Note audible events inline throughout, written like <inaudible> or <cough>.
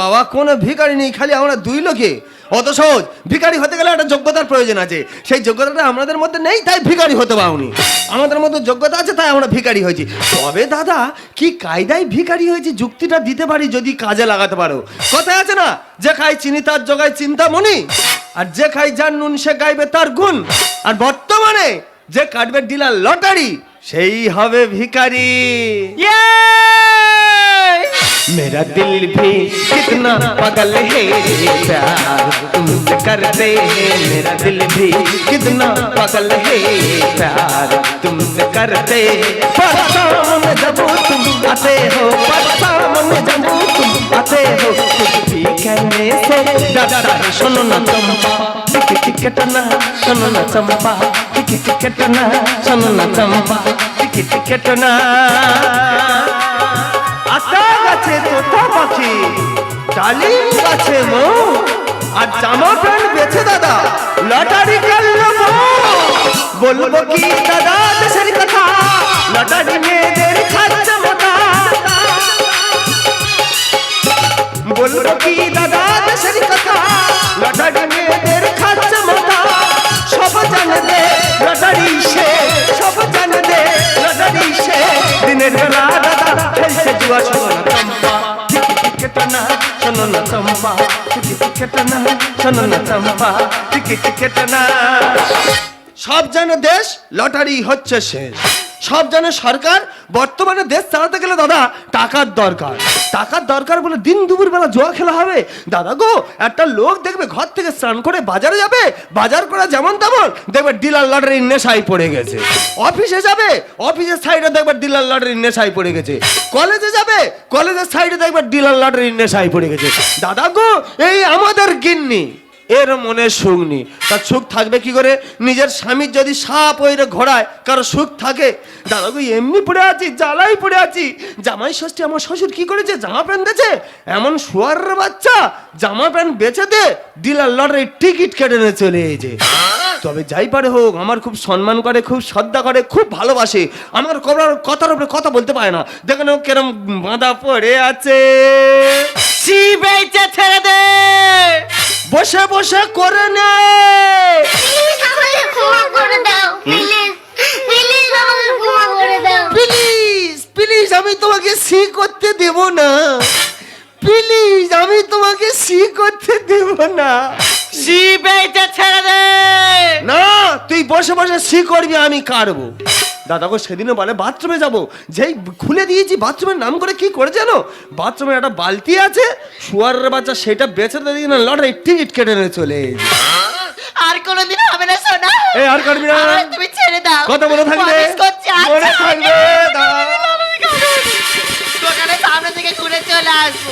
বাবা, কোনো ভিখারি নেই, খালি আমরা দুই লোকে। অত সহজ, ভিখারি হতে গেলে একটা যোগ্যতার প্রয়োজন আছে। সেই যোগ্যতাটা আমাদের মধ্যে নেই, তাই ভিখারি হতে পারুনি। আমাদের মধ্যে যোগ্যতা আছে, তাই আমরা ভিখারি হয়েছি। তবে দাদা, কি কায়দায় ভিখারি হয়েছে যুক্তিটা দিতে পারি যদি কাজে লাগাতে পারো? কথায় আছে না, যে খাই চিনি, তার জোগায় চিন্তামণি। আর যে খাই যার নুন, সে গাইবে তার গুণ। আর বর্তমানে যে কাটবে ডিলার লটারি, সেই হবে ভিখারি। मेरा दिल भी कितना पागल है प्यार तुमसे करते हैं। मेरा दिल भी कितना पागल है प्यार तुमसे करते परसाम जब तुम आते हो परसाम जब तुम आते हो, कुछ भी कहने से डरता है। सुनो ना चंपा, टिक टिकट ना, सुनो ना चंपा, टिक टिकट ना, सुनो ना चंपा, टिक टिकट ডালিম গাছে মো। আর জামা প্যান্ট বেছে দাদা, লটারি কাটলো বলব কি দাদা, দেশের কথা, লটারি মেয়েদের খাচ্ছে মোটা। বলব কি দাদা, দেশের কথা, লটারি মেয়েদের খাচ্ছে মোটা। সব জানে দে লটারি সে, সব জানে দে লটারি সে। দিনের বেলা দাদা, খেলছে জুয়া শোনো শোনো না টিকি টিকেট না। শোনো না। সব যেন দেশ লটারি হচ্ছে শেষ। সব জানে সরকার, বর্তমানে দেশ চালাতে গেলে দাদা টাকার দরকার। টাকার দরকার বলে দিন দুপুর বেলা জোয়া খেলা হবে। দাদা গো, একটা লোক দেখবে ঘর থেকে স্নান করে বাজারে যাবে, বাজার করা যেমন তেমন, দেখবে ডিলার লটারির নেশায় পড়ে গেছে। অফিসে যাবে, অফিসের সাইডে দেখবে ডিলার লটারির নেশায় পড়ে গেছে। কলেজে যাবে, কলেজের সাইডে দেখবে ডিলার লটারির নেশায় পড়ে গেছে। দাদা গো, এই আমাদের গিন্নি। এর মনে সুখ নেই। তার সুখ থাকবে কি করে? নিজের স্বামীর যদি সাপ ওইরে ঘোড়ায়, কারও সুখ থাকে? দাদা গো, এমনি পড়ে আছি জ্বালাই পড়ে আছি। জামাই ষষ্ঠী আমার শ্বশুর কি করেছে? জামা প্যান্ট দিয়েছে এমন শুয়ারের বাচ্চা, জামা প্যান্ট বেচে দে, ডিলার লটারির টিকিট কেটে নিয়ে চলে এসেছে তবে যাই পারে হোক, আমার খুব সম্মান করে, খুব শ্রদ্ধা করে, খুব ভালোবাসে। আমার কবর কথার উপরে কথা বলতে পারে না। দেখেন ও কেরম বাঁধা পড়ে আছে। ছেড়ে দে! বসে বসে করে নে। প্লিজ আমি তোমাকে সি করতে দেব না। প্লিজ আমি তোমাকে সি করতে দেব না। শিবেইতে ছেড়ে দে। না তুই বসে বসে সি করবি আমি কারবো দাদা গো সেদিনও বলে বাথরুমে যাব। যেই খুলে দিয়েছি বাথরুমের নাম করে কি করে জানো? বাথরুমে একটা বালতি আছে শুয়ারের বাচ্চা সেটা বেঁচে দিয়ে না লটারি টিকিট কেটে নিয়ে চলে আর কোনোদিন হবে না সোনা। এই আর করবি না। তুমি ছেড়ে দাও। কথা মনে থাকবে? প্রমিস মনে আচ্ছা। থাকবে। দোকানে সামনে থেকে ঘুরে চলে আসব।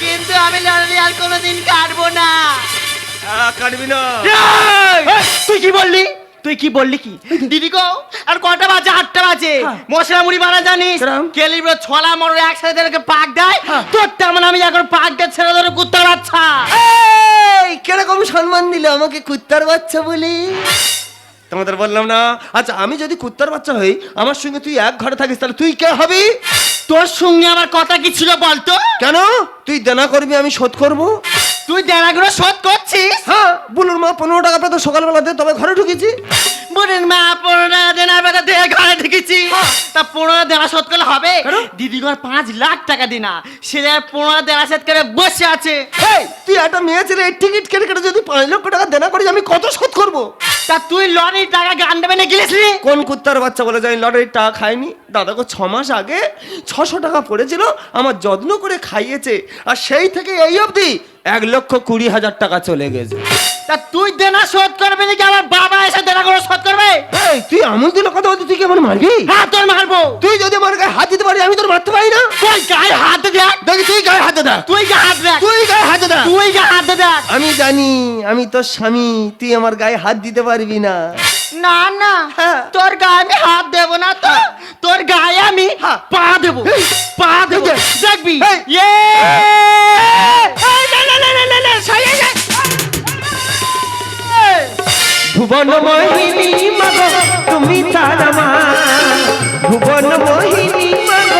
কিন্তু আমি লড়াই আর কোনোদিন কাটবো না। কাটবি না। তুই কি বললি? তুই কি বললি কি? দিদি গো আর কটা বাজে? আটটা বাজে। হ্যাঁ। মশলা মুড়ি বানা জানিস? কিরম? কেলিব্র ছলা মরো একসাথে তাদেরকে পাক দেয়। হ্যাঁ। তোর তেমন আমি এখন পাক দিয়ে ছেড়ে ধরে কুত্তার বাচ্চা। এই কীরকম সম্মান দিলে আমাকে কুত্তার বাচ্চা বলি? তোমাদের বললাম না। আচ্ছা আমি যদি কুত্তার বাচ্চা হই আমার সঙ্গে তুই এক ঘরে থাকিস তাহলে তুই কে হবি? তোর সঙ্গে আমার কথা কি ছিল বলতো? কেন? তুই দেনা করবি আমি শোধ করব? তুই দেড়াগুলো শোধ করছিস। হ্যাঁ বুলুর মা পনেরো টাকা পেতো সকালবেলাতে তবে ঘরে ঢুকেছি। বোনের মা পনেরো দেনার বেলা দিয়ে ঘরে ঢুকেছি। তা পনেরো দেনা শোধ করলে হবে? কেন? দিদি ঘর পাঁচ লাখ টাকা দিনা সে পনেরো দেনা শোধ করে বসে আছে। তুই একটা মেয়ে ছেলে টিকিট কেটে কেটে যদি পাঁচ লক্ষ টাকা দেনা করি আমি কত শোধ করব? তা তুই লরির টাকা গান দেবে না গিয়েছিলি কোন কুত্তার বাচ্চা বলে যায় লটারির টাকা খায়নি দাদাকে ছ মাস আগে ছশো টাকা পড়েছিল আমার যত্ন করে খাইয়েছে আর সেই থেকে এই অবধি এক লক্ষ কুড়ি হাজার টাকা চলে গেছে। তা তুই দেনা শোধ করবি নাকি? আমার বাবা এসে দেনাগুলো শোধ করবে? এই তুই আমল দিল কথা বলতে তুই কি আমার মারবি? হ্যাঁ তোর মারবো। তুই যদি আমার গায়ে হাত দিতে পারি আমি তোর মারতে পারি না? তুই গায়ে হাত দেখ। দেখি তুই গায়ে হাতে দেখ। তুই গায়ে হাত দেখ। তুই গায়ে হাতে দেখ। তুই গায়ে হাত দে দেখ। আমি জানি আমি তোর স্বামী তুই আমার গায়ে হাত দিতে পারবি না। না না হ্যাঁ। তোর গায়ে আমি হাত দেব না তো। তোর গায়ে আমি হ্যাঁ। পা দেব। পা দেব। দেখবি? এই। ইয়ে না, না, না, না, না। ভুবন মোহিনী মগ তুমি তার মা। ভুবন মোহিনী মগ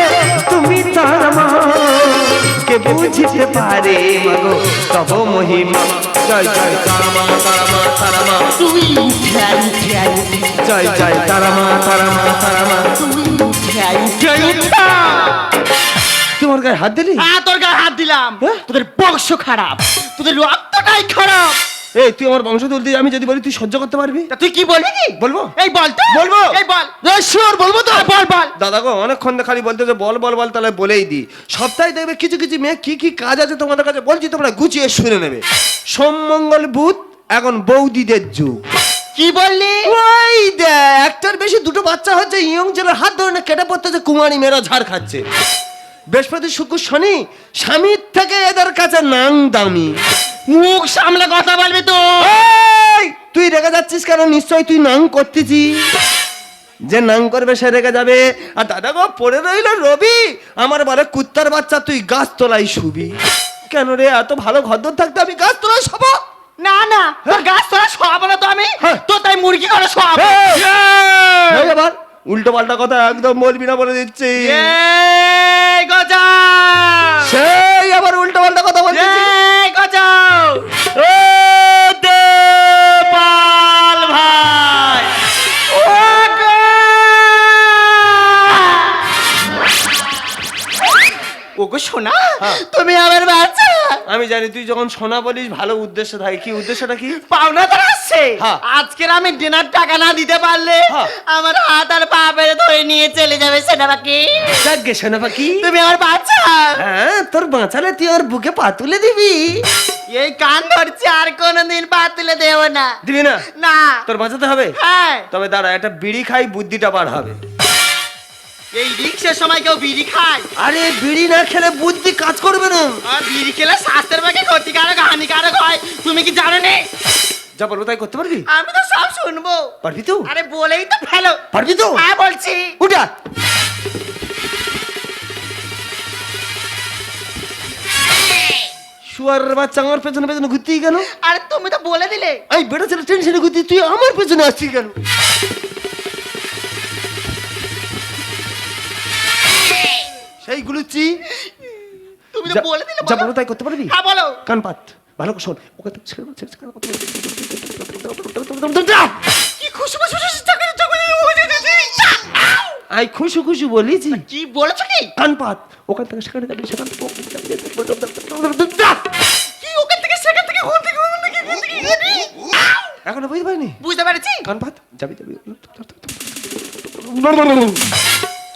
তুমি তার মা। কে বুঝিতে পারে মাগো তব মহিমা। জয় জয় তারামা তারামা তারামা তুই উঠে আয়, উঠে আয়, উঠে জয় জয় তারামা তারামা তারামা তুই উঠে আয়, উঠে আয়, উঠে তোমার গায়ে হাত দিলি? হ্যাঁ তোর গায়ে হাত দিলাম। হ্যাঁ? তোদের বংশ খারাপ। তোদের রক্তটাই খারাপ। এই তুই আমার বংশ তুলতে আমি যদি বলি তুই সহ্য করতে পারবি? তা তুই কি বলবি কি? বলব? এই বল তো। বলব? এই বল। শিওর বলব তো? হ্যাঁ, বল বল। দাদা গো অনেকক্ষণ ধরে খালি বলতে যে বল বল বল তাহলে বলেই দি সপ্তাহে দেখবে কিছু কিছু মেয়ে কি কি কাজ আছে তোমাদের কাছে বলছি তোমরা গুছিয়ে শুনে নেবে। সোমমঙ্গল বুধ এখন বৌদিদের যুগ। কি বললি? ওই দেখ একটার বেশি দুটো বাচ্চা হচ্ছে ইয়ং ছেলের হাত ধরে না কেটে পড়তেছে কুমারী মেয়েরা ঝাড় খাচ্ছে। বৃহস্পতি শুক্র শনি স্বামীর থেকে এদের কাছে নাং দামি মুখ সামলে কথা বলবি তো তুই রেগে যাচ্ছিস কেন নিশ্চয় তুই নাং করতেছি যে নাং করবে সে রেগে যাবে আর দাদা গো পড়ে রইল রবি আমার বলে কুত্তার বাচ্চা তুই গাছ তোলাই শুবি কেন রে এত ভালো ঘর থাকতে আমি গাছ তোলাই সব না না তোর গাছ তোলা সব না তো আমি হ্যাঁ। তো তাই মুরগি করে সব এই আবার উল্টো পাল্টা কথা একদম বলবি না বলে দিচ্ছি। সেই আবার উল্টো পাল্টা কথা বলছিস সোনা হ্যাঁ। তুমি আমার বাচ্চা। আমি জানি তুই যখন সোনা বলিস ভালো উদ্দেশ্য থাকে। কি উদ্দেশ্যটা কি? পাওনা তো আসছে। হ্যাঁ। আজকের আমি ডিনার টাকা না দিতে পারলে হ্যাঁ। আমার হাত আর পা পেরে ধরে নিয়ে চলে যাবে যাকে তুমি আমার বাচ্চা। হ্যাঁ তোর বাঁচালে তুই ওর বুকে পা তুলে দিবি। এই কান ধরছি আর কোনোদিন পা তুলে দেবো না। দিবি না? না। তোর বাঁচাতে হবে? হ্যাঁ। তবে দাঁড়া একটা বিড়ি খাই বুদ্ধিটা বার হবে এই রিক্সের সময় কেউ বিড়ি খায়? আরে বিড়ি না খেলে বুদ্ধি কাজ করবে না। আর বিড়ি খেলে স্বাস্থ্যের পক্ষে ক্ষতিকারক হানিকারক হয়। তুমি কি জানো নে? যা পারব তাই করতে পারবি? আমি তো সব শুনব। পারবি তো? আরে বলেই তো ফেলো। পারবি তো? হ্যাঁ বলছি। উঠা। শুয়ার বাচ্চা আমার পেছনে পেছনে ঘুরতেই কেন আরে তুমি তো বলে দিলে। এই বেটা ছেলে টেনশনে ঘুরতি তুই আমার পেছনে আসছিস কেন? সেই গুলুচ্ছি তুমি তো বলে দিলে যা বলো। তাই করতে পারবি? হ্যাঁ বলো। কান পাত। ভালো করে শোন। ওকে তো ছেড়ে ছেড়ে ছেড়ে কি খুশি খুশি খুশি চাকরি চাকরি আই খুশু খুশু বলিছি। কি বলেছ কি? কান পাত। ওখান থেকে সেখানে যাবি সেখান থেকে কি ওখান থেকে সেখান থেকে ওখান থেকে ওখান থেকে এখান থেকে, এখনও বুঝতে পারিনি? বুঝতে পেরেছি। কান পাত। যাবি যাবি।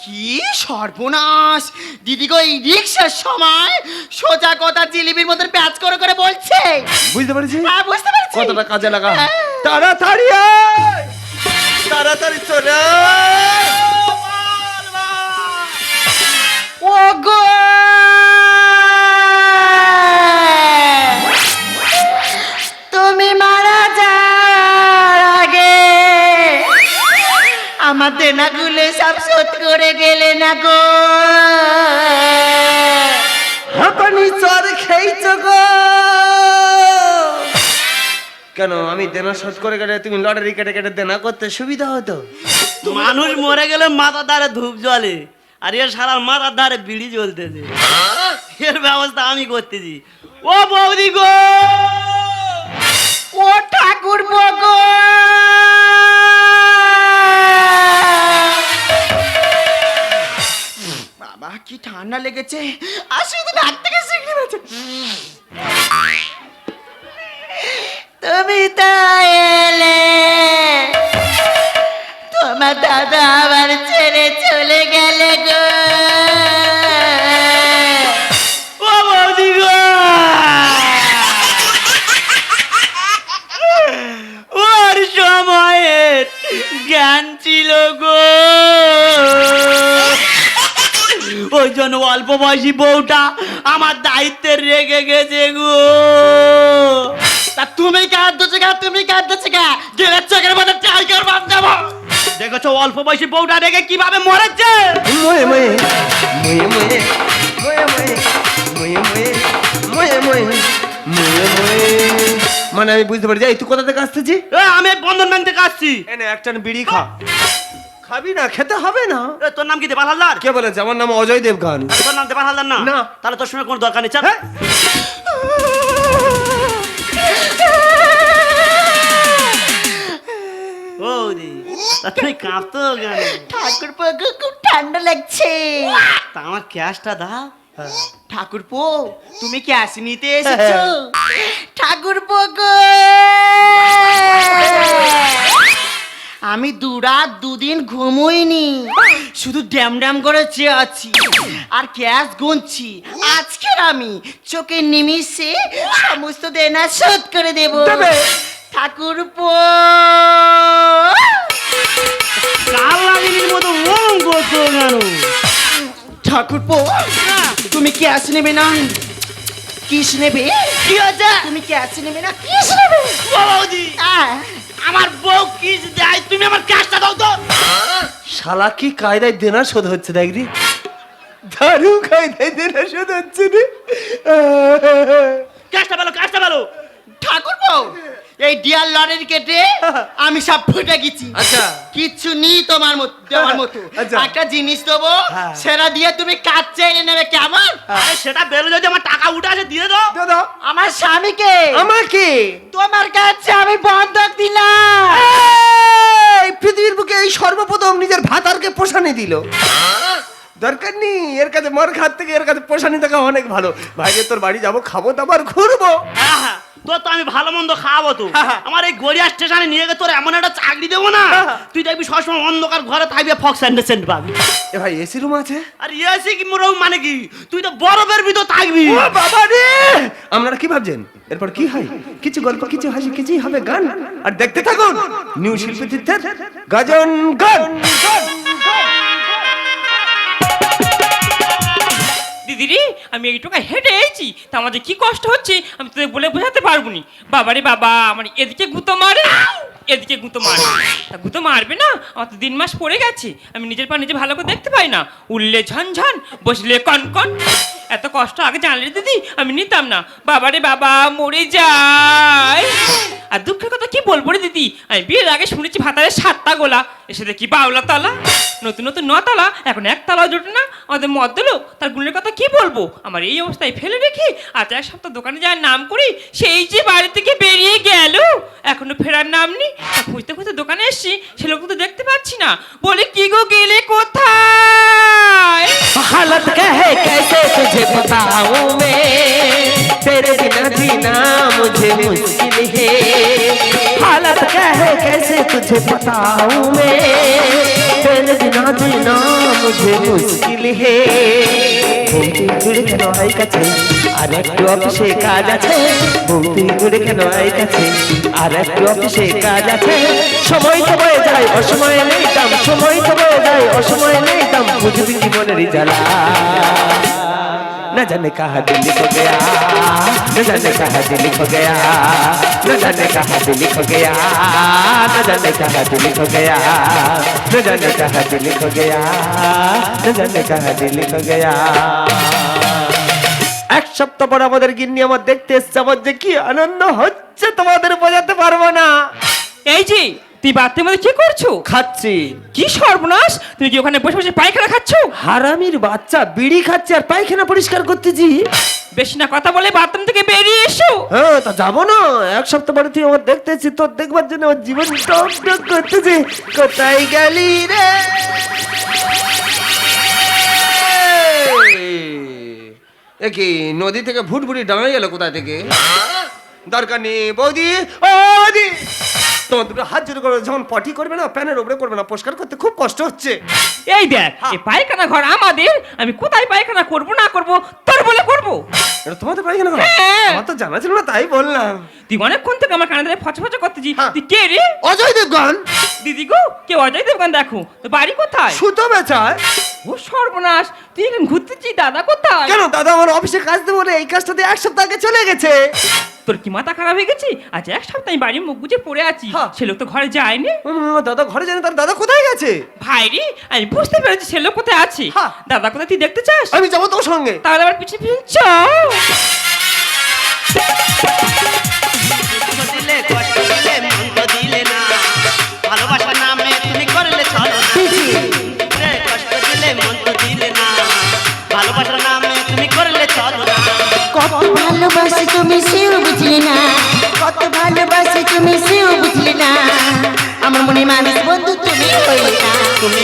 কি সর্বনাশ দিদি গো এই রিক্সার সময় সোজা কথা জিলিপির মতন প্যাচ করে করে বলছে বুঝতে পারছি হ্যাঁ বুঝতে পেরেছি কতটা কাজে লাগা হ্যাঁ। তাড়াতাড়ি আয়! তাড়াতাড়ি চলে! ও গো আমার দেনাগুলো সব শোধ করে গেলে না গো। হাঁপানি চর খেয়েছ গো। কেন আমি দেনা শোধ করে কেটে তুমি লটারি কেটে কেটে দেনা করতে সুবিধা হতো? মানুষ মরে গেলে মাথার ধারে ধূপ জ্বলে আর এর সারা মাথার ধারে বিড়ি জ্বলতেছে। এর ব্যবস্থা আমি করতেছি। ও বৌদি গো! ও ঠাকুর গো! কি ঠান্ডা লেগেছে আর শুধু নাক থেকে সিগনি বেরোচ্ছে। তুমি তো এলে, তোমার দাদা আবার ছেড়ে চলে গেলে জন্য অল্প বয়সী বউটা আমার দায়িত্বে রেগে গেছে গো তা তুমি কাঁদছো কা তুমি কাঁদছো কা গেলের চোখের মধ্যে টাইগার বাদ দেবো দেখেছ অল্প বয়সী বউটা রেগে কীভাবে মরেছে ময়ে ময়ে ময়ে ময়ে ময়ে ময়ে ময়ে ময়ে ময়ে ময়ে ময়ে ময়ে মানে আমি বুঝতে পারছি এই তুই কোথা থেকে আসতেছি আমি বন্ধন ব্যাংক থেকে আসছি এনে একটা বিড়ি খা খাবি না খেতে হবে না। এ, তোর নাম কি দেবাল হালদার কে বলেছে? আমার নাম অজয় দেবগান। তোর নাম দেবাল হালদার না? না। তাহলে তোর সঙ্গে কোনো দরকার নেই চাপ হ্যাঁ? বৌদি তা তুই কাঁপতো কেন? ঠাকুরপো খুব ঠান্ডা লাগছে। তা আমার ক্যাশটা দাও ঠাকুরপো তুমি ক্যাশ নিতে এসেছ? ঠাকুরপো গো! আমি দুরাত দুদিন ঘুমোইনি। শুধু ড্যাম ড্যাম করে চেয়ে আছি আর ক্যাশ গুনছি। আজকের আমি চোখের নিমিষে সমস্ত দেনা শোধ করে দেব। ঠাকুর ঠাকুরপো তুমি ক্যাশ নেবে না। কিস নেবে? কি তুমি ক্যাশ নেবে না কিস নেবে? শালা কি কায়দায় দেনা শোধ হচ্ছে দেখবি দারু কায়দায় দেনা শোধ হচ্ছে রে। ক্যাশটা কাজটা ভালো। ঠাকুর এই ডিয়ার লরির কেটে <laughs> আমি সব ফুটে গেছি। আচ্ছা। কিচ্ছু নেই তোমার মতো মতো। <laughs> আচ্ছা। একটা জিনিস দেবো হ্যাঁ। সেটা দিয়ে তুমি কাজ চেয়ে নেবে কেমন আরে সেটা বেরো যদি আমার টাকা উঠে আসে দিয়ে দাও। দাদা আমার স্বামীকে। আমাকে তোমার কাছে আমি বন্ধক দিলাম। এই পৃথিবীর বুকে এই সর্বপ্রথম নিজের ভাতারকে পোষানি দিল। দরকার নেই এর কাছে মর খাত থেকে এর কাছে পোষানি থাকা অনেক ভালো। ভাইকে তোর বাড়ি যাব খাব তারপর ঘুরবো। হ্যাঁ, হ্যাঁ, তোর তো আমি ভালো মন্দ খাওয়াবো তো। আমার এই গড়িয়া স্টেশনে নিয়ে গিয়ে তোর এমন একটা চাকরি দেবো না। তুই দেখবি সবসময় অন্ধকার ঘরে থাকবি ফক্স অ্যান্ড সেন্ট পাবি। এ ভাই এসি রুম আছে? আর এসি কি মোরও মানে কি? তুই তো বরফের ভিতর থাকবি। ও বাবা রে! আপনারা কি ভাবছেন? এরপর কি হয়? কিছু গল্প কিছু হাসি কিছুই হবে গান? আর দেখতে থাকুন নিউ শিল্পী গাজন গান। দিদিরি আমি এইটুকু হেঁটে এসেছি। তা আমাদের কি কষ্ট হচ্ছে? আমি তোদের বলে বোঝাতে পারব নি। বাবারে বাবা আমার এদিকে গুঁতো মারে, এদিকে গুঁতো মারে। তা গুঁতো মারবে না? আমার তো দিন মাস পড়ে গেছে। আমি নিজের পা নিজে ভালো করে দেখতে পাই না। উঠলে ঝনঝন, বসলে কনকন। এত কষ্ট আগে জানলে দিদি, আমি নিতাম না। বাবারে বাবা, মরে যায়। আর দুঃখের কথা কি বলব রে দিদি? আমি বিয়ের আগে শুনেছি ভাতারের সাতটা গোলা। এসে দেখি বাউলা তলা নতুন নতুন নতলা, এখন একতলা জোটে না। আমাদের মদ দিলো তার গুণের কথা কি বলবো আমার এই অবস্থায় ফেলে রেখে আজ এক সপ্তাহ দোকানে যাওয়ার নাম করি সেই যে বাড়ি থেকে বেরিয়ে গেল এখনো ফেরার নাম নেই তা খুঁজতে খুঁজতে দোকানে এসছি সে লোক তো দেখতে পাচ্ছি না বলে কি গো গেলে কোথায় हालत क्या है कैसे तुझे बताऊं मैं तेरे बिना जीना मुझे मुश्किल है हालत क्या है कैसे तुझे बताऊं मैं तेरे बिना जीना मुझे मुश्किल है বৌদি ঘুরে কেন আই কাছে আর একটু অফিসে কাজ আছে বৌদি ঘুরে কেন আই কাছে আর একটু অফিসে কাজ আছে সময় তো বয়ে যায় অসময় নেই দাম সময় তো বয়ে যায় অসময় নেই দাম বুঝবি কি মনের জ্বালা न जाने कहा दिल खो गया न जाने कहा दिल खो गया न जाने कहा दिल खो गया न जाने कहा दिल खो गया न जाने कहा दिल खो गया न जाने कहा दिल खो गया এক সপ্তাহ পর আমাদের গিন্নি আমার দেখতে এসছে আমার যে কি আনন্দ হচ্ছে তোমাদের বোঝাতে পারবো না এই যে তুই বাথরুমের মধ্যে কি করছ? খাচ্ছি। কি সর্বনাশ? তুমি কি ওখানে বসে বসে পায়খানা খাচ্ছো? হারামির বাচ্চা বিড়ি খাচ্ছে আর পায়খানা পরিষ্কার করতেছি। বেশি না কথা বলে বাথরুম থেকে বেরিয়ে এসো। হ্যাঁ তা যাব না। এক সপ্তাহ পরে তুই আমার দেখতেছি তোর দেখবার জন্য আমার জীবন টক টক করতেছে। কোথায় গেলি রে? এ কি নদী থেকে ভুটভুটি ডাঙা গেল কোথায় থেকে? দরকার নেই বৌদি। ও বৌদি! তোমার দুটো হাত জোর করবে যখন পটি করবে না প্যানের উপরে করবে না পরিষ্কার করতে খুব কষ্ট হচ্ছে। এই দেখ এই পায়খানা ঘর আমাদের আমি কোথায় পায়খানা করব না করব তোর বলে করব। এটা তোমাদের পায়খানা ঘর? আমার তো জানা ছিল না তাই বললাম। তুই অনেকক্ষণ থেকে আমার কানে ধরে ফচ ফচ করতেছি হ্যাঁ। তুই কে রে? অজয় দেবগান। দিদি গো কে অজয় দেবগান দেখো? তো বাড়ি কোথায়? সুতো বেচায়। ও সর্বনাশ তুই এখন ঘুরতেছি দাদা কোথায়? কেন দাদা আমার অফিসে কাজ দেবো বলে এই কাজটা দিয়ে এক সপ্তাহ আগে চলে গেছে। তোর কি মাথা খারাপ হয়ে গেছে? আজ এক সপ্তাহ আমি বাড়ির মুখ গুজে পড়ে আছি। সে লোক তো ঘরে যায়নি। দাদা ঘরে জানে তার দাদা কোথায় গেছে? ভাই রে আমি বুঝতে পেরেছি সে লোক কোথায় আছে। হ্যাঁ। দাদা কোথায় তুই দেখতে চাস? আমি যাব তোর সঙ্গে। তাহলে আমার পিছনে পিছনে চল। ভালোবাসি তুমি সেও বুঝলে না। কত ভালোবাসি তুমি সেও বুঝলে না। আমার মনে মানুষ বন্ধু তুমি হইলে না। তুমি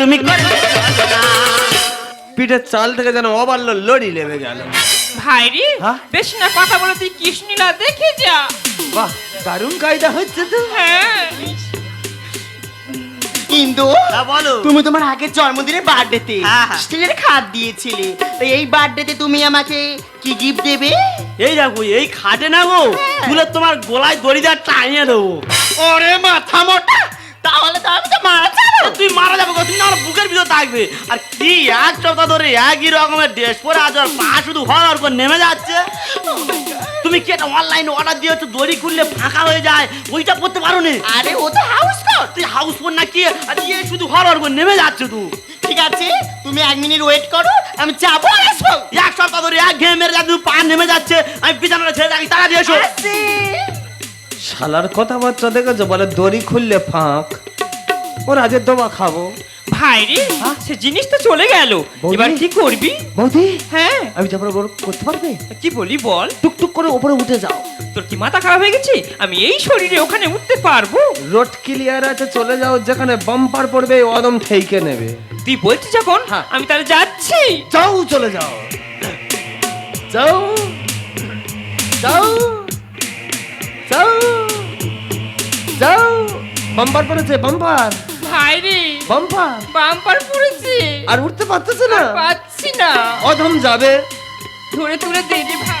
তুমি পিঠের চাল থেকে যেন অবাল্য লড়ি লেবে গেল। ভাই রে হ্যাঁ? বেশ না কথা বলে তুই কৃষ্ণীলা দেখে যা। বাহ দারুণ কায়দা হচ্ছে তো। হ্যাঁ। ইন্দু হ্যাঁ বলো। তুমি তোমার আগের জন্মদিনে বার্থডেতে হ্যাঁ। স্টিলের খাট দিয়েছিলে। তো এই বার্থডেতে তুমি আমাকে কি গিফট দেবে? এই দেখো এই খাটে না গো তুলে তোমার গলায় দড়ি দেওয়া টাঙিয়ে দেবো। ওরে মাথা মোটা! তাহলে তো আমি তো মারা যাব। তুই মারা যাবে তুমি আমার বুকের ভিতর থাকবে। আর কি এক সপ্তাহ ধরে একই রকমের ড্রেস পরে আজ পা শুধু হওয়ার পর নেমে যাচ্ছে। তুমি কি একটা অনলাইনে অর্ডার দিয়েছ দড়ি খুললে ফাঁকা হয়ে যায়? ওইটা করতে পারো নি? আরে ও তো হাউস কোট তুই হাউস বোন না কি? আর ইয়ে শুধু হওয়ার পর নেমে যাচ্ছে তুই ঠিক আছে তুমি এক মিনিট ওয়েট করো আমি যাব আসব। এক সপ্তাহ ধরে এক ঘেমে মেরে যাচ্ছে পা নেমে যাচ্ছে। আমি বিছানাটা ছেড়ে থাকি তাড়া দিয়ে এসো। শালার কথাবার্তা দেখেছ? বলে দড়ি খুললে ফাঁক। ওর আজকে দোবা খাব। ভাই রে সে জিনিস তো চলে গেল। বৌদি? এবার কি করবি? বৌদি? হ্যাঁ। আমি যাবার বড় করতে পারবে? কি বলি বল? টুকটুক করে উপরে উঠে যাও। তোর কি মাথা খারাপ হয়ে গেছে? আমি এই শরীরে ওখানে উঠতে পারব। রোড ক্লিয়ার আছে চলে যাও। যেখানে বাম্পার পড়বে অদম ঠেইকে নেবে। তুই বলছিস যখন হ্যাঁ। আমি তাহলে যাচ্ছি। যাও চলে যাও। যাও। যাও। যাও যাও। বাম্পার পড়েছে বাম্পার। ভাই রে বাম্পার। বাম্পার পড়েছে। আর উঠতে পারতেছে না। পাচ্ছি না। অধম যাবে। ধরে তুলে দে রে ভাই।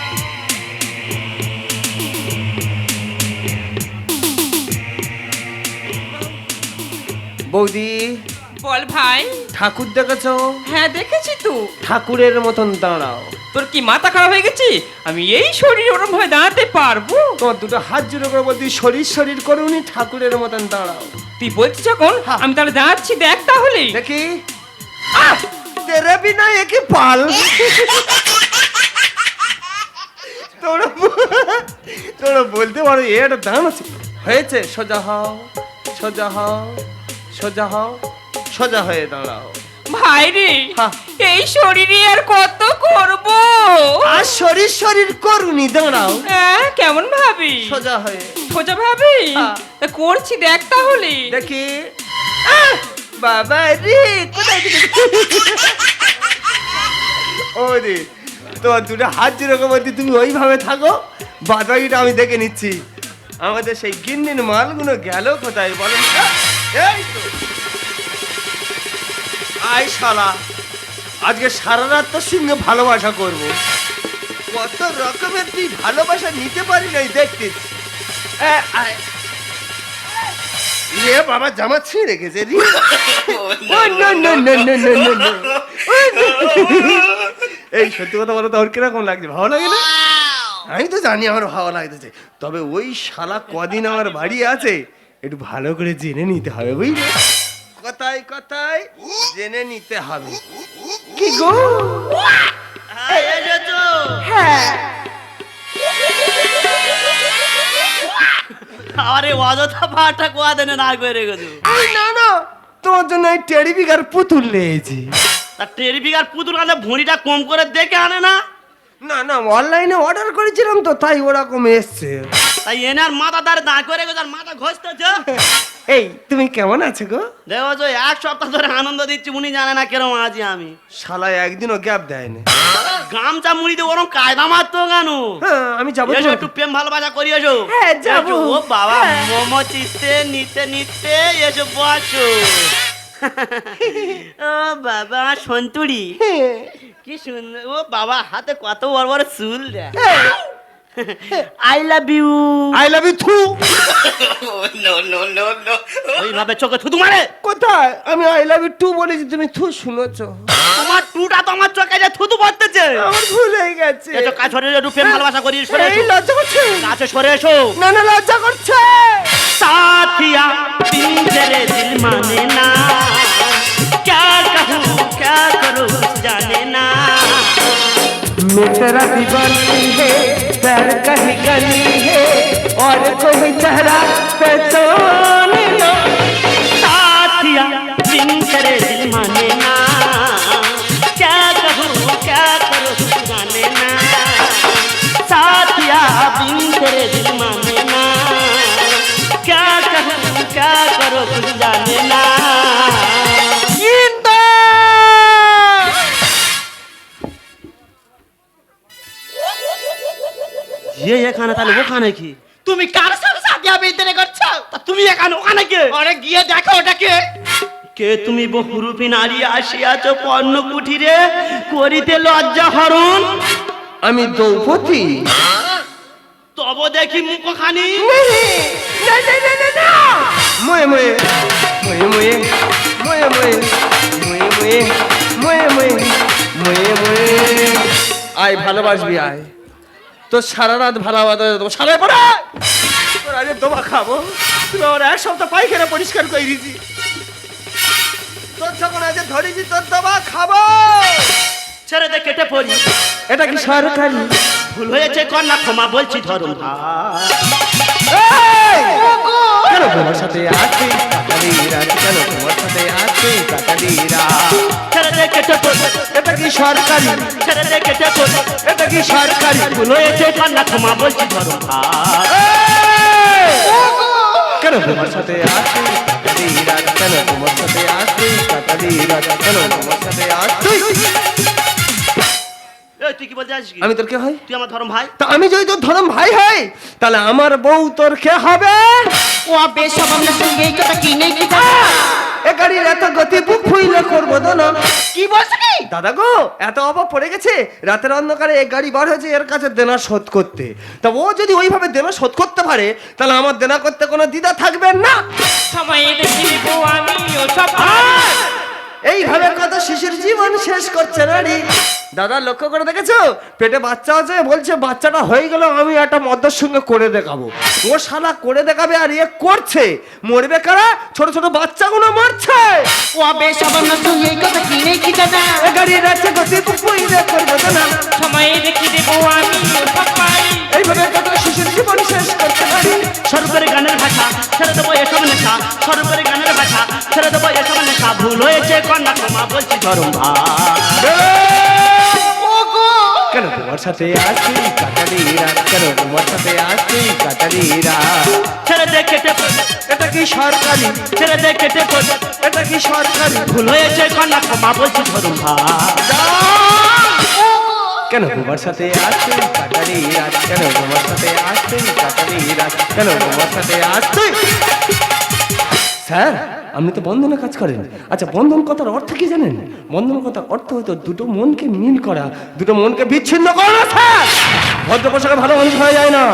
বৌদি বল ভাই। ঠাকুর দেখেছ? হ্যাঁ দেখেছি তো। ঠাকুরের মতন দাঁড়াও। তোর কি মাথা খারাপ হয়ে গেছে? আমি এই শরীর ওরম ভাবে দাঁড়াতে পারব? তোমার দুটো হাত জুড়ে করে বলতি শরীর শরীর করে উনি ঠাকুরের মতন দাঁড়াও। তুই বলছিস যখন হ্যাঁ। আমি তাহলে দাঁড়াচ্ছি দেখ তাহলে। দেখি! তেরে বিনা একই পাল? তোরা তোরা বলতে পারো এটা দাঁড়াচ্ছে হয়েছে সোজা হও সোজা হও সোজা হও সোজা হয়ে দাঁড়াও। ভাই রে হ্যাঁ। এই শরীরে আর কত দাঁড়াও। হ্যাঁ কেমন ভাবি? সোজা হয়ে। সোজা ভাবি? হ্যাঁ। তা করছি দেখ তাহলে। দেখি। আহ! বাবা রে কোথায় থেকে ও রে তোমার দুটো হাত যেরকম বলছি তুমি ওইভাবে থাকো। বাদাইটা আমি দেখে নিচ্ছি। আমাদের সেই গিন্নির মালগুলো গেল কোথায় বলেন তো? এই তো। আয় শালা আজকে সারা রাত তোর সঙ্গে ভালোবাসা করব। কত রকমের তুই ভালোবাসা নিতে পারি নাই রে বাবা জামা ছিঁড়ে রেখেছে রে। না। এই সত্যি কথা বলো তো ওর কীরকম লাগছে? ভালো লাগে না? আমি তো জানি আমার ভালো লাগতেছে। তবে ওই শালা কদিন আমার বাড়ি আছে একটু ভালো করে জেনে নিতে হবে বুঝলি? কথায় কথায় জেনে নিতে হবে। কি গো? এসেছ আরে অযথা পাটা কোয়া দেনে না করে রেখেছো এই না না তোমার জন্য এই টেরি বিঘার পুতুল নিয়েছি। তা টেরিফিকার পুতুল আনলে ভুঁড়িটা কম করে দেখে আনে না? না না অনলাইনে অর্ডার করেছিলাম তো তাই ওরকম এসছে। তাই এনে আর মাথা দাঁড়ে করে মাথা ঘষতেছে? এই তুমি কেমন আছো গো? দেখো তো এক সপ্তাহ ধরে আনন্দ দিচ্ছি উনি জানে না কেরম আছি আমি। শালা একদিনও গ্যাপ দেয়নি। গামছা মুড়িতে ওরম কায়দা মারতো কেন? হ্যাঁ আমি যাব এসো একটু প্রেম ভালোবাসা করি এসো। হ্যাঁ, যাব। ও বাবা মোমো চিতে নিতে নিতে এসো বসো। <laughs> ও বাবা সন্তুরি। হ্যাঁ, কি সুন্দর ও বাবা হাতে কত বড় বড় চুল I love you I love you থু ওইভাবে চোখে থুতু মারে কোথায় আমি আই লাভ ইউ টু বলেছি তুমি থু শুনেছো তোমার টুটা তো আমার চোখে যে থুতু পড়তেছে আমার ভুল হয়ে গেছে এসো কাজ সরে একটু প্রেম ভালোবাসা করি সরে এই এসো লজ্জা করছে কাছে সরে এসো না না লজ্জা করছে साथिया बिन तेरे दिल माने ना क्या कहूँ क्या करूँ जाने ना मेरा भी बनी है शहर कहीं गली है, और कोई चेहरा पहचान तो ना साथिया दिन करे दिल माने ना, क्या कहूँ, क्या करो जाने ना। साथिया दिन करे दिल माने ना, क्या कहूँ, क्या करो जाने ना। ये এখানে তাহলে ওখানে কি তুমি কার সঙ্গে সাদিয়া বিদ্রে করছ তা তুমি এখানে ওখানে কে আরে গিয়ে দেখো ওটাকে কে তুমি বহুরূপী নারী আসিয়াছ পর্ণ কুঠিরে করিতে লজ্জা হরণ আমি দ্রৌপদী তব দেখি মুখখানি ময়ে ময়ে ময়ে ময়ে ময়ে ময়ে ময়ে ময়ে ময়ে ময়ে ময়ে ময়ে আয় ভালোবাসবি আয় তোর সারা রাত ভালোবাসা দেবো সারা পড়া তোর আগে দোবা খাব। তুমি আমার এক সপ্তাহ পায়খানা পরিষ্কার করে দিছি তোর যখন আজ ধরেছি তোর দবা খাব! ছেড়ে দে কেটে পড়ি। এটা কি সরকারি? ভুল হয়েছে কন্যা ক্ষমা বলছি ধরুন। কেন তোমার সাথে আছে? কাকালিরা কেন তোমার সাথে আছে? কাকালিরা। ছেড়ে কেটে পড়ি এটা কি সরকারি? ছেড়ে কেটে পড়ি এটা কি সরকারি? ভুল হয়েছে কন্যা ক্ষমা বলছি ধরুন কেন তোমার সাথে আছে কাকালিরা কেন তোমার সাথে আছে কাকালিরা কেন তোমার সাথে আছে? তুই কি বলতে আসিস আমি তোর কে হয় তুই আমার ধর্ম ভাই? তা আমি যদি তোর ধরম ভাই হই তাহলে আমার বউ তোর কে হবে? ও বেশ আমার সঙ্গে কথা কি নেই কি এ গাড়ির এত গতি বুক ফুইলে করব না। কি কি? দাদা গো এত অভাব পড়ে গেছে? রাতের অন্ধকারে এক গাড়ি বার হয়েছে এর কাছে দেনা শোধ করতে। তা ও যদি ওইভাবে দেনা শোধ করতে পারে তাহলে আমার দেনা করতে কোনো দ্বিধা থাকবেন না। সময় দেখি আমি ও সব এইভাবে কত শিশুর জীবন শেষ করছে নারী দাদা লক্ষ্য করে দেখেছ? পেটে বাচ্চা আছে বলছে বাচ্চাটা হয়ে গেল আমি একটা মদ্যর সঙ্গে করে দেখাবো। ও শালা করে দেখাবে আর এ করছে। মরবে কারা? ছোট ছোট বাচ্চাগুলো মরছে। ও বেশ আমার সঙ্গে এই কথা কি নেই কি দাদা গাড়ি রাখছে গতি ফুইলে করব তো না সময় দেখি দেবো আমি পারি এইভাবে কত শিশুর জীবন শেষ করছে নারী সর্বপরি গানের ভাষা ছেড়ে দেবো এসব নেশা। সর্বপরি গানের ভাষা ছেড়ে দেবো এসব নেশা। ভুল হয়েছে কন্যা ক্ষমা বলছি ভাই। কেন তোমার সাথে আছি? কাটারিরা কেন তোমার সাথে আছি? কাটারিরা ছেড়ে দে কেটে এটা কি সরকারি? ছেড়ে দে কেটে এটা কি সরকারি? ভুল হয়েছে কন্যা ক্ষমা বলছি ধরুন ভাই। কেন তোমার সাথে আসতে কাটারে রাত কেন তোমার সাথে আসতে কাটারে রাত কেন তোমার সাথে আসতে স্যার আপনি তো বন্ধনে কাজ করেন। আচ্ছা বন্ধন কথার অর্থ কি জানেন? বন্ধন কথার অর্থ হতো দুটো মনকে মিল করা, দুটো মনকে বিচ্ছিন্ন করা স্যার! ভদ্র পোশাকে ভালো মানুষ হয়ে যায় না।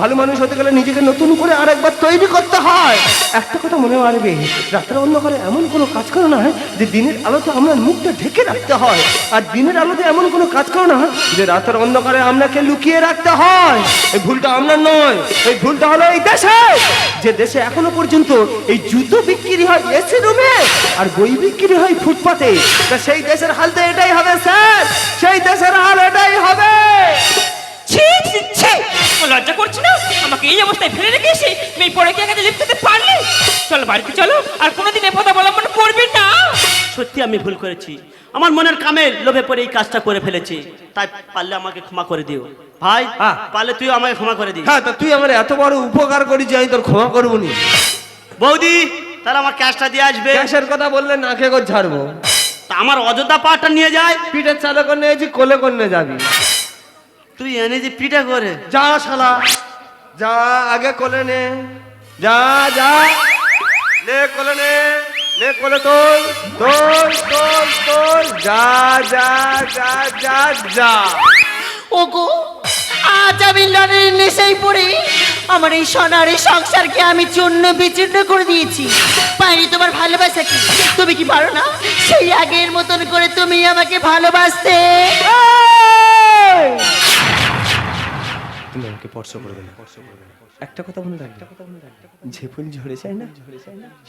ভালো মানুষ হতে গেলে নিজেকে নতুন করে আরেকবার তৈরি করতে হয়। একটা কথা মনে রাখবে রাতের অন্ধকারে এমন কোনো কাজ করো না, যে দিনের আলোতে আমরা মুখটা ঢেকে রাখতে হয়। আর দিনের আলোতে এমন কোনো কাজ করো না, যে রাতের অন্ধকারে আপনাকে লুকিয়ে রাখতে হয়। এই ভুলটা আপনার নয়, এই ভুলটা হলো এই দেশে। যে দেশে এখনও পর্যন্ত এই জুতো বিক্রি হয় এসি রুমে। আর বই বিক্রি হয় ফুটপাতে। তা সেই দেশের হাল তো এটাই হবে স্যার। সেই দেশের হাল এটাই হবে। লজ্জা করছি না? আমাকে এই অবস্থায় ফেলে রেখে এসে তুমি পরে কি একাতে লিপ্ত পারলে? চলো বাড়িতে চলো। আর কোনোদিন এ পথ অবলম্বন করবে না। সত্যি আমি ভুল করেছি। আমার মনের কামে লোভে পড়ে এই কাজটা করে ফেলেছি। তাই পারলে আমাকে ক্ষমা করে দিও। ভাই। পারলে তুই আমাকে ক্ষমা করে দিস। হ্যাঁ তা তুই আমার এত বড় উপকার করিস যে আমি তোর ক্ষমা করব নি। বৌদি তাহলে আমার ক্যাশটা দিয়ে আসবে। গ্যাসের কথা বললে নাকে করে ঝাড়বো। তা আমার অযোধ্যা পাহাড়টা নিয়ে যায় পিঠের চালে করে নিয়েছি কোলে করে যাবি। তুই এনে যে পিঠা করে। যা শালা যা আগে কোলে নে যা যা। নে কোলে নে নে কোলে তোল তোল তোল তোল। যা যা যা যা যা। ওগো আজ আমি আমার এই সোনার এই সংসারকে আমি চূর্ণ বিচূর্ণ করে দিয়েছি। পাইনি তোমার ভালোবাসা কি? তুমি কি পারো না? সেই আগের মতন করে তুমি আমাকে ভালোবাসতে। তুমি আমাকে স্পর্শ করবে না। একটা কথা মনে রাখবে? যে ফুল ঝরে যায় না,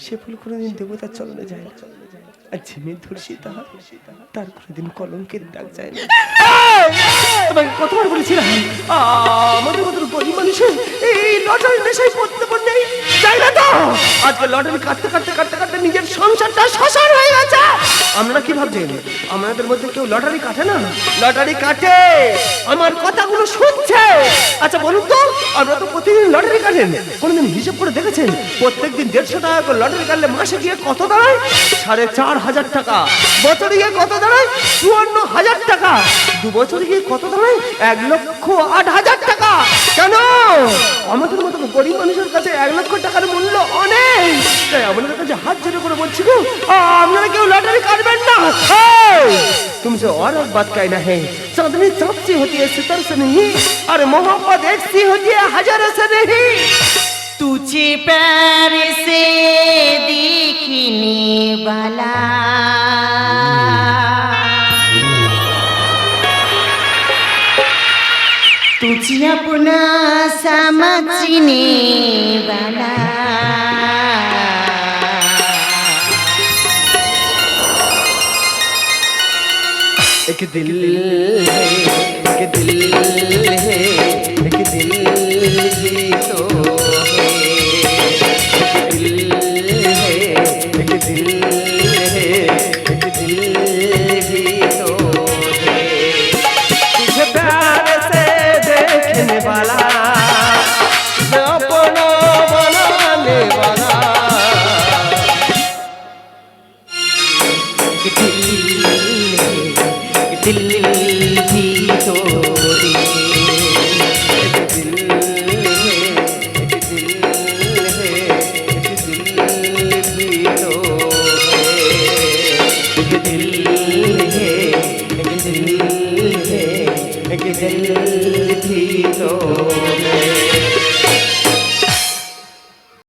সে ফুল কোনোদিন দেবতার চলনে যায় না। আর যে মেয়ে ধর্ষিত হয় তার কোনোদিন কলঙ্কের দাগ যায় না। তোমাকে কতবার বলেছিলাম? আমাদের মতো গরিব মানুষের এই লটারি নেশায় পড়তে কাটতে কাটতে নিজের সংসারটা হয়ে গেছে। আপনারা কি ভাবছেন? আমাদের কেউ লটারি কাটে না? লটারি কাটে। আমার কথাগুলো শুনছে। আচ্ছা বলুন তো, আপনারা তো প্রতিদিন লটারি কাটেন। কোনদিন হিসাব করে দেখেছেন? প্রত্যেকদিন দেড়শো টাকা করে লটারি কাটলে মাসে গিয়ে কত দাঁড়ায়? সাড়ে চার হাজার টাকা। বছরে গিয়ে কত দাঁড়ায়? চুয়ান্ন হাজার টাকা। দু বছরে গিয়ে কত দাঁড়ায়? এক লক্ষ আট হাজার টাকা। কেন? আমাদের মতো গরিব মানুষের কাছে এক লক্ষ টাকার মূল্য অনেক তাই আপনাদের কাছে হাত জোড়ে করে বলছি গো আপনারা কেউ লটারি কাটবেন না तुमसे और बात कहना है चांदनी चाँद सी होती है सितर से नहीं और मोहब्बत एक सी होती है हजार से नहीं तुझे प्यार से देखने वाला तुझे अपना समझने वाला एक दिल